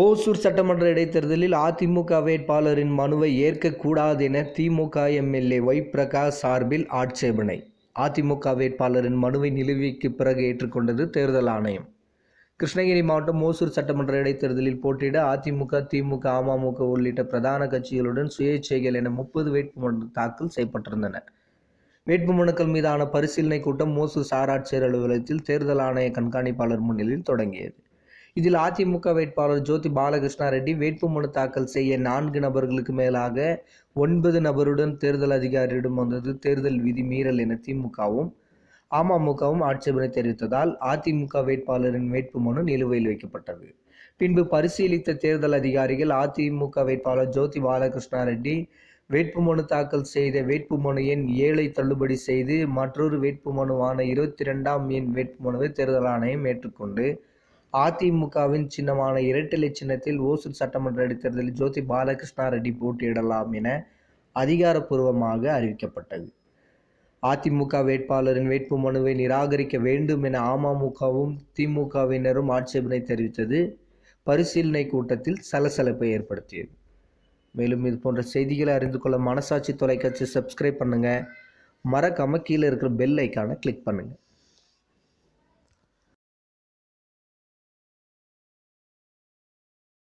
ஓசூர் சட்டமன்ற இடைத்தேர்தலில் அதிமுக வேட்பாளரின் மனுவை ஏற்கக்கூடாது என திமுக எம்எல்ஏ ஒய் பிரகாஷ் சார்பில் ஆட்சேபனை. அதிமுக வேட்பாளரின் மனுவை நிலுவைக்கு பிறகு ஏற்றுக்கொண்டது தேர்தல் ஆணையம். கிருஷ்ணகிரி மாவட்டம் ஓசூர் சட்டமன்ற இடைத்தேர்தலில் போட்டியிட அதிமுக திமுக அமமுக உள்ளிட்ட பிரதான கட்சிகளுடன் சுயேட்சைகள் என முப்பது வேட்புமனு தாக்கல் செய்யப்பட்டிருந்தன. வேட்புமனுக்கள் மீதான பரிசீலனை கூட்டம் ஓசூர் சாராட்சியர் அலுவலகத்தில் தேர்தல் ஆணைய கண்காணிப்பாளர் முன்னிலையில் தொடங்கியது. இதில் அதிமுக வேட்பாளர் ஜோதி பாலகிருஷ்ணா ரெட்டி வேட்புமனு தாக்கல் செய்ய நான்கு நபர்களுக்கு மேலாக ஒன்பது நபருடன் தேர்தல் அதிகாரியிடம் வந்தது. தேர்தல் விதி மீறல் என திமுகவும் அமமுகவும் ஆட்சேபனை தெரிவித்ததால் அதிமுக வேட்பாளரின் வேட்புமனு நிலுவையில் வைக்கப்பட்டது. பின்பு பரிசீலித்த தேர்தல் அதிகாரிகள் அதிமுக வேட்பாளர் ஜோதி பாலகிருஷ்ணா ரெட்டி வேட்புமனு தாக்கல் செய்த வேட்புமனு எண் ஏழை தள்ளுபடி செய்து மற்றொரு வேட்புமனுவான இருபத்தி ரெண்டாம் எண் வேட்புமனுவை தேர்தல் ஆணையம் ஏற்றுக்கொண்டு அதிமுகவின் சின்னமான இரட்டலை சின்னத்தில் ஓசூர் சட்டமன்ற இடைத்தேர்தலில் ஜோதி பாலகிருஷ்ணா ரெட்டி போட்டியிடலாம் என அதிகாரப்பூர்வமாக அறிவிக்கப்பட்டது. அதிமுக வேட்பாளரின் வேட்பு மனுவை நிராகரிக்க வேண்டும் என அமமுகவும் திமுகவினரும் ஆட்சேபனை தெரிவித்தது பரிசீலனை கூட்டத்தில் சலசலப்பை ஏற்படுத்தியது. மேலும் இது போன்ற செய்திகளை அறிந்து கொள்ள மனசாட்சி தொலைக்காட்சி சப்ஸ்கிரைப் பண்ணுங்கள் மறக்காமல் கீழே இருக்கிற பெல் ஐக்கானை கிளிக் பண்ணுங்கள்